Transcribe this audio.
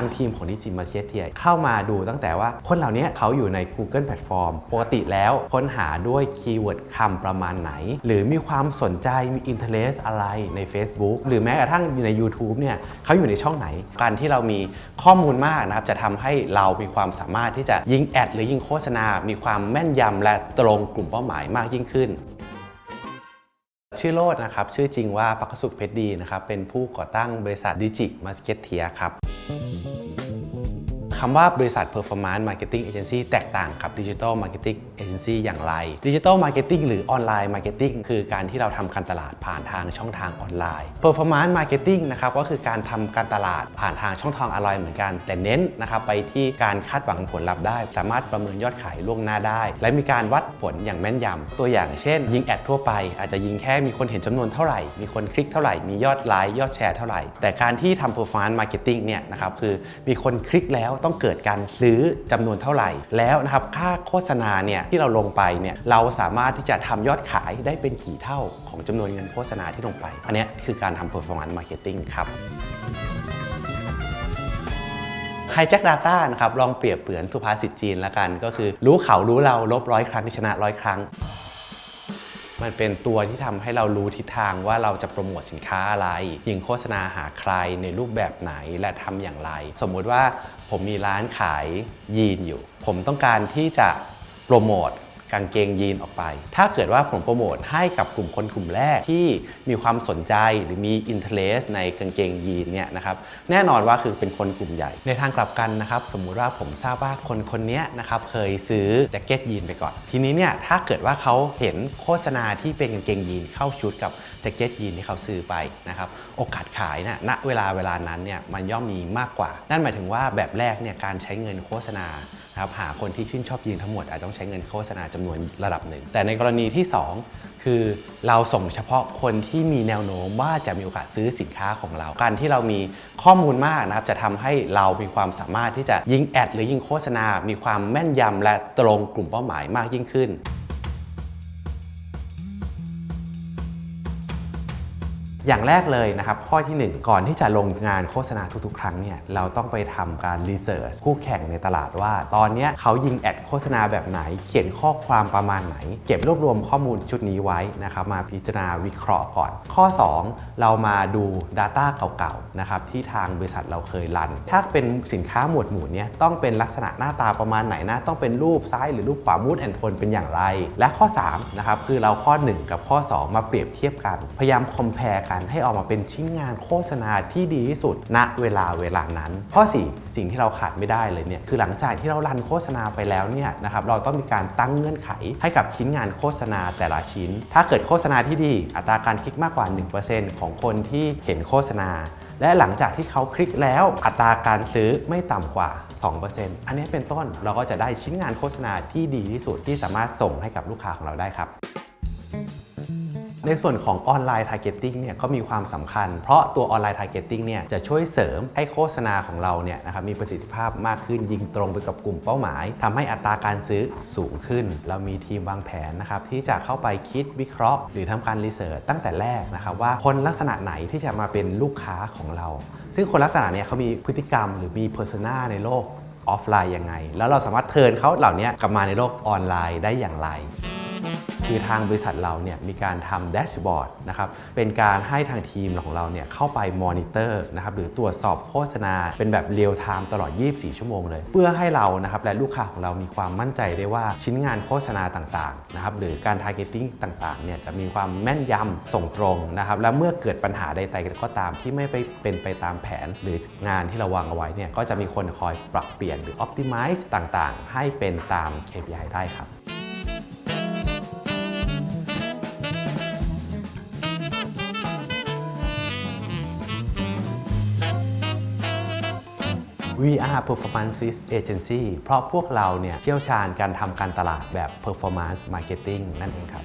างทีมของดิจิมาเชเทียเข้ามาดูตั้งแต่ว่าคนเหล่านี้เขาอยู่ใน Google Platform ปกติแล้วค้นหาด้วยคีย์เวิร์ดคำประมาณไหน หรือมีความสนใจมี interest อะไรใน Facebook หรือแม้กระทั่งอยู่ใน YouTube เนี่ยเขาอยู่ในช่องไหน การที่เรามีข้อมูลมากนะครับจะทำให้เรามีความสามารถที่จะยิงแอดหรือยิงโฆษณา มีความแม่นยำและตรงกลุ่มเป้าหมายมากยิ่งขึ้นชื่อโลดนะครับ ชื่อจริงว่าปักสุขเพชรดีนะครับ เป็นผู้ก่อตั้งบริษัทดิจิมาสเก็ตเทียครับ คำว่าบริษัท Performance Marketing Agency แตกต่างกับ Digital Marketing Agency อย่างไร Digital Marketing หรือ Online Marketing คือการที่เราทำการตลาดผ่านทางช่องทางออนไลน์ Performance Marketing นะครับก็คือการทำการตลาดผ่านทางช่องทางออนไลน์เหมือนกัน แต่เน้นนะครับไปที่การคาดหวังผลลัพธ์ได้ สามารถประเมินยอดขายล่วงหน้าได้ และมีการวัดผลอย่างแม่นยำตัวอย่างเช่น ยิงแอดทั่วไป อาจจะยิงแค่มีคนเห็นจำนวนเท่าไหร่ มีคนคลิกเท่าไหร่ มียอดไลค์ยอดแชร์เท่าไหร่ แต่การที่ทำ Performance Marketing เนี่ยนะครับคือมีคนคลิกแล้วต้องเกิดการซื้อจำนวนเท่าไหร่ แล้วนะครับค่าโฆษณาเนี่ยที่เราลงไปเนี่ยเราสามารถที่จะทำยอดขายได้เป็นกี่เท่าของจำนวนเงินโฆษณาที่ลงไป อันนี้คือการทำ Performance Marketing ครับ Hijack Data นะครับลองเปรียบเปมือนสุภาษิตจีนละกัน ก็คือรู้เขารู้เราลบร้อยครั้งชนะร้อยครั้ง มันเป็นตัวที่ทำให้เรารู้ทิศทางว่าเราจะโปรโมทสินค้าอะไร ยิงโฆษณาหาใครในรูปแบบไหนและทำอย่างไร สมมุติว่าผมมีร้านขายยีนอยู่ ผมต้องการที่จะโปรโมท กางเกงยีนออกไป ถ้าเกิดว่าผมโปรโมทให้กับกลุ่มคนกลุ่มแรกที่มีความสนใจหรือมี interest ในกางเกงยีนเนี่ยนะครับแน่นอนว่าคือเป็นคนกลุ่มใหญ่ ในทางกลับกันนะครับสมมุติว่าผมทราบว่าคนคนนี้นะครับเคยซื้อแจ็คเก็ตยีนไปก่อน ทีนี้เนี่ยถ้าเกิดว่าเขาเห็นโฆษณาที่เป็นกางเกงยีนเข้าชุดกับแจ็คเก็ตยีนที่เขาซื้อไปนะครับโอกาสขายนะณเวลาเวลานั้นเนี่ยมันย่อมมีมากกว่า นั่นหมายถึงว่าแบบแรกเนี่ยการใช้เงินโฆษณานะครับหาคนที่ชื่นชอบยีนทั้งหมดอาจต้องใช้เงินโฆษณาจำนวนระดับหนึ่ง แต่ในกรณีที่ 2 คือเราส่งเฉพาะคนที่มีแนวโน้มว่าจะมีโอกาสซื้อสินค้าของเราการที่เรามีข้อมูลมากนะครับ จะทำให้เรามีความสามารถที่จะยิงแอดหรือยิงโฆษณา มีความแม่นยำและตรงกลุ่มเป้าหมายมากยิ่งขึ้น อย่างแรกเลยนะครับข้อทีหนึ่1 ก่อนที่จะลงงานโฆษณาทุกๆ ครั้งเนี่ยเราต้องไปทำการรีเสิร์ชคู่แข่งในตลาดว่า ตอนนี้เขายิงแอดโฆษณาแบบไหน เขียนข้อความประมาณไหน เก็บรวบรวมข้อมูลชุดนี้ไว้นะครับมาพิจารณาวิเคราะห์ก่อน ข้อ 2 เรามาดู Data เก่าๆนะครับที่ทางบริษัทเราเคยรัน ถ้าเป็นสินค้าหมวดหมู่เนี้ยต้องเป็นลักษณะหน้าตาประมาณไหนนะต้องเป็นรูปซ้ายหรือรูปขวามูดแอนโทนเป็นอย่างไร และข้อ3นะครับคือเราข้อ 1 กับข้อ 2 มาเปรียบเทียบกัน พยายามคอมเพลกันให้ออกมาเป็นชิ้นงานโฆษณาที่ดีที่สุดณเวลาเวลานั้น ข้อ 4 สิ่งที่เราขาดไม่ได้เลยเนี่ยคือหลังจากที่เรารันโฆษณาไปแล้วเนี่ยนะครับเราต้องมีการตั้งเงื่อนไขให้กับชิ้นงานโฆษณาแต่ละชิ้น ถ้าเกิดโฆษณาที่ดีอัตราการคลิกมากกว่า 1%ของคนที่เห็นโฆษณาและหลังจากที่เขาคลิกแล้วอัตราการซื้อไม่ต่ำกว่า 2%อันนี้เป็นต้นเราก็จะได้ชิ้นงานโฆษณาที่ดีที่สุดที่สามารถส่งให้กับลูกค้าของเราได้ครับ ในส่วนของออนไลน์ Targeting เนี่ยก็มีความสำคัญ เพราะตัวออนไลน์ Targeting เนี่ยจะช่วยเสริมให้โฆษณาของเราเนี่ยนะครับมีประสิทธิภาพมากขึ้นยิงตรงไปกับกลุ่มเป้าหมายทำให้อัตราการซื้อสูงขึ้น เรามีทีมวางแผนนะครับที่จะเข้าไปคิดวิเคราะห์ หรือทำการรีเสิร์ชตั้งแต่แรกนะครับว่าคนลักษณะไหนที่จะมาเป็นลูกค้าของเรา ซึ่งคนลักษณะเนี้ยเขามีพฤติกรรม หรือมี persona ในโลกออฟไลน์ยังไง แล้วเราสามารถเทิร์นเขาเหล่านี้กลับมาในโลกออนไลน์ได้อย่างไร คือทางบริษัทเราเนี่ยมีการทำแดชบอร์ดนะครับเป็นการให้ทางทีมของเราเนี่ยเข้าไปมอนิเตอร์นะครับหรือตรวจสอบโฆษณา เป็นแบบเรียลไทม์ตลอด 24 ชั่วโมงเลย เพื่อให้เรานะครับและลูกค้าของเรามีความมั่นใจได้ว่าชิ้นงานโฆษณาต่างๆนะครับหรือการ targeting ต่างๆเนี่ยจะมีความแม่นยำส่งตรงนะครับและเมื่อเกิดปัญหาใดๆก็ตามที่ไม่ไปเป็นไปตามแผน หรืองานที่เราวางเอาไว้เนี่ยก็จะมีคนคอยปรับเปลี่ยนหรือ optimize ต่างๆ ให้เป็นตาม KPI ได้ครับ VR Performance Agency เพราะพวกเราเนี่ยเชี่ยวชาญการทำการตลาดแบบ Performance Marketing นั่นเองครับ